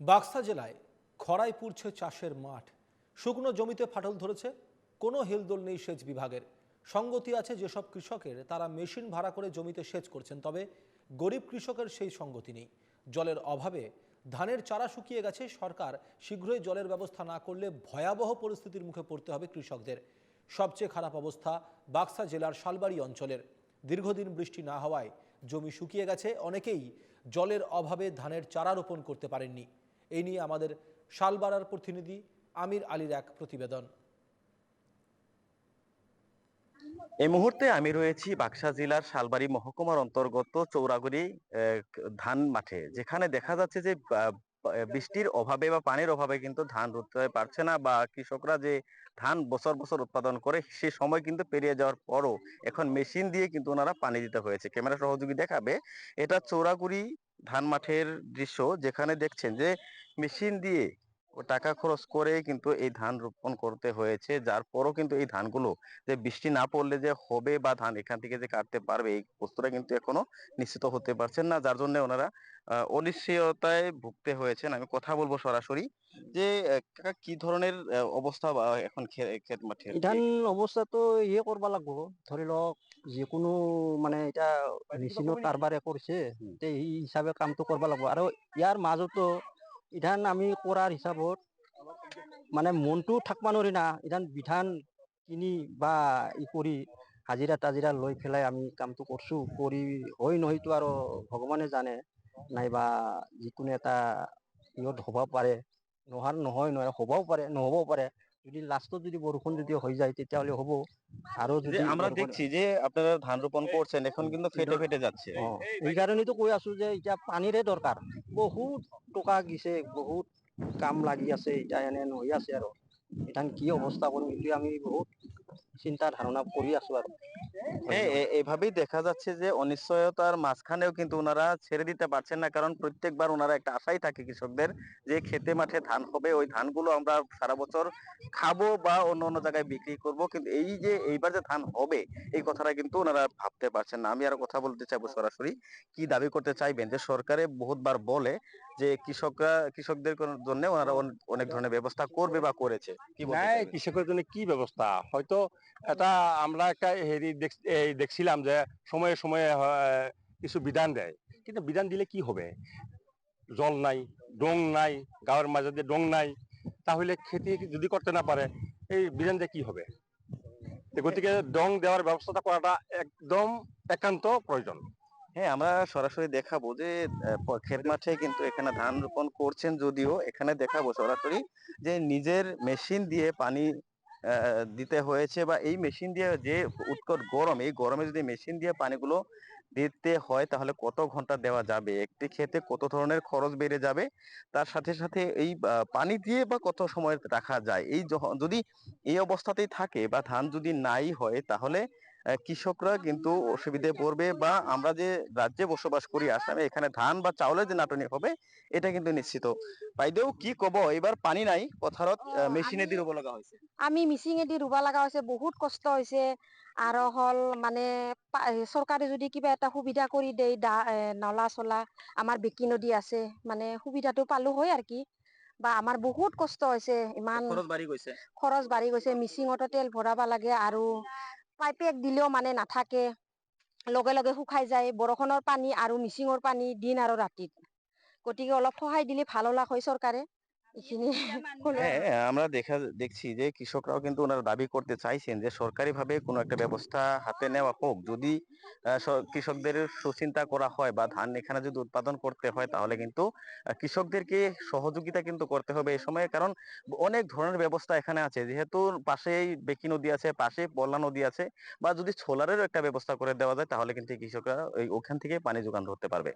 বাক্সা জেলায় খরায় পুড়ছে চাষের মাঠ। শুকনো জমিতে ফাটল ধরেছে, কোনো হেলদোল নেই সেচ বিভাগের। সঙ্গতি আছে যেসব কৃষকের, তারা মেশিন ভাড়া করে জমিতে সেচ করছেন, তবে গরিব কৃষকের সেই সঙ্গতি নেই। জলের অভাবে ধানের চারা শুকিয়ে গেছে, সরকার শীঘ্রই জলের ব্যবস্থা না করলে ভয়াবহ পরিস্থিতির মুখে পড়তে হবে কৃষকদের। সবচেয়ে খারাপ অবস্থা বাক্সা জেলার শালবাড়ি অঞ্চলের। দীর্ঘদিন বৃষ্টি না হওয়ায় জমি শুকিয়ে গেছে, অনেকেই জলের অভাবে ধানের চারা রোপণ করতে পারেননি। এই নিয়ে আমাদের শালবাড়ার প্রতিনিধি আমির আলীর এক প্রতিবেদন। এই মুহূর্তে আমি রয়েছি বাক্সা জেলার শালবাড়ি মহকুমার অন্তর্গত চৌরাগুড়ি ধান মাঠে, যেখানে দেখা যাচ্ছে যে বৃষ্টির অভাবে বা পানির অভাবে কিন্তু ধান রুতে পারছে না বা কৃষকরা যে ধান বছর বছর উৎপাদন করে সে সময় কিন্তু পেরিয়ে যাওয়ার পরও এখন মেশিন দিয়ে কিন্তু ওনারা পানি দিতে হয়েছে। ক্যামেরা সহযোগী দেখাবে, এটা চৌরাগুড়ি ধান মাঠের দৃশ্য যেখানে দেখছেন যে মেশিন দিয়ে ও টাকা খরচ করে কিন্তু এই ধান রোপণ করতে হয়েছে। যার পরও কিন্তু এই ধানগুলো যে বৃষ্টি না পড়লে যে হবে বা ধান এখান থেকে যে কাটতে পারবে এই বস্তুটা কিন্তু এখনও নিশ্চিত হতে পারছেন না। যার জন্য ওনারা অনিশ্চয়তায় ভুগতে হয়েছেন। আমি কথা বলব সরাসরি যে কাকা কি ধরনের অবস্থা এখন ক্ষেত মাঠে ধান অৱস্থা তো ইয়ে কৰবা লাগব। ধৰি লওক যিকোনো মানে এটা মেচিনৰ কাৰবাৰে কৰিছে এই হিচাপে কামটো কৰিব লাগিব। আৰু ইয়াৰ মাজতো ইধান আমি কৰাৰ হিচাপত মানে মনটো থাকবা নোৱাৰি না। ইধান বিধান কিনি বা ই কৰি হাজিৰা তাজিৰা লৈ পেলাই আমি কামটো কৰছো। কৰি হয় নহয়তো আৰু ভগৱানে জানে নাইবা যিকোনো এটা ইয়ত হ'ব পাৰে। নোহাৰ নহয় নহয় হ'বও পাৰে নহ'বও পাৰে। যদি লাষ্টত যদি বৰষুণ যদি হৈ যায় তেতিয়াহ'লে হ'ব। আৰু যদি আমরা দেখছি যে আপনারা ধান রোপণ করছেন এখন কিন্তু ফেটে ফেটে যাচ্ছে। এই কাৰণেতো কৈ আছো যে এতিয়া পানীৰে দৰকাৰ। বহুত টকা গিছে বহুত কাম লাগি আছে এতিয়া এনে হৈ আছে আৰু এতিয়া কি অৱস্থা কৰিম এইটো আমি বহুত চিন্তা ধাৰণা কৰি আছো আৰু হ্যাঁ এভাবেই দেখা যাচ্ছে যে অনিশ্চয়তার মাঝখানেও কিন্তু ওনারা ছেড়ে দিতে পারছেন না। কারণ প্রত্যেকবার ওনারা একটা আশাই থাকে কৃষকদের যে খেতে মাঠে ধান হবে ওই ধানগুলো আমরা সারা বছর খাব বা অন্য অন্য জায়গায় বিক্রি করব। কিন্তু এই যে এইবার যে ধান হবে এই কথাটা কিন্তু ওনারা ভাবতে পারছেন না। আমি আর কথা বলতে চাইব সরাসরি। কি দাবি করতে চাইবেন? যে সরকারে বহুতবার বলে যে কৃষকরা কৃষকদের জন্য ওনারা অনেক ধরনের ব্যবস্থা করবে বা করেছে। কি? কৃষকের জন্য কি ব্যবস্থা? হয়তো এটা আমরা একটা হেৰি দেখ- এই দেখছিলাম যে সময়ে সময়ে কিছু বিধান দেয়। কিন্তু বিধান দিলে কি হবে? জল নাই, ডং নাই গাঁৱৰ মাজতে ডং নাই। তাহলে খেতি যদি করতে না পারে, এই বিধান দিয়ে কি হবে? গতিকে ডং দেওয়ার ব্যবস্থাটা করাটা একদম একান্ত প্রয়োজন। হ্যাঁ আমরা সরাসরি দেখাবো যে ক্ষেত মাঠে কিন্তু এখানে ধান রোপণ করছেন যদিও, এখানে দেখাবো সরাসরি যে নিজের মেশিন দিয়ে পানি দিতে হয়েছে বা এই মেশিন দিয়ে যে উৎকট গরম, এই গরমে যদি মেশিন দিয়ে পানিগুলো দিতে হয়, তাহলে কত ঘণ্টা দেওয়া যাবে? একটি ক্ষেতে কত ধরনের খরচ বেড়ে যাবে? তার সাথে সাথে এই পানি দিয়ে বা কত সময় রাখা যায়? এই যদি এই অবস্থাতেই থাকে বা ধান যদি নাই হয়, তাহলে কৃষকরা কিন্তু অসুবিধায় পড়বে বা আমরা যে রাজ্যে বসবাস করি আসামে এখানে ধান বা চাউলের যে নাটনি হবে এটা কিন্তু নিশ্চিত। বাইদেউ কি কব? এবার পানী নাই পথাৰত মেচিনে দি ৰুব লগা হৈছে। আমি মিচিঙেদি ৰুব লগা হৈছে বহুত কষ্ট হৈছে। আৰু হ'ল মানে চৰকাৰে যদি কিবা এটা সুবিধা কৰি দিয়ে নলা চলা আমাৰ বেকি নদী আছে মানে সুবিধাটো পালো হয় আৰু কি। বা আমাৰ বহুত কষ্ট হৈছে ইমান খৰচ বাঢ়ি গৈছে। খৰচ বাঢ়ি গৈছে মিচিঙতো তেল ভৰাব লাগে আৰু পাইপেক দিলেও মানে নাথাকে। লগে লগে শুকাই যায় বৰষুণৰ পানী আৰু মিচিঙৰ পানী দিন আৰু ৰাতিত। গতিকে অলপ সহায় দিলে ভাল হলা হয় চৰকাৰে। এইখিনি হ্যাঁ আমরা দেখা দেখছি যে কৃষকরাও কিন্তু ওনারা দাবি করতে চাইছেন যে সরকারি ভাবে কোনো একটা ব্যবস্থা হাতে নেওয়া হোক। যদি কৃষকদের সুচিন্তা করা হয় বা ধান এখানে যদি উৎপাদন করতে হয় তাহলে কিন্তু কৃষকদেরকে সহযোগিতা কিন্তু করতে হবে এই সময়ে। কারণ অনেক ধরনের ব্যবস্থা এখানে আছে। যেহেতু পাশেই বেকি নদী আছে পাশে পল্লা নদী আছে বা যদি সোলারেরও একটা ব্যবস্থা করে দেওয়া যায় তাহলে কিন্তু কৃষকরা ওই ওখান থেকে পানি যোগান ধরতে পারবে।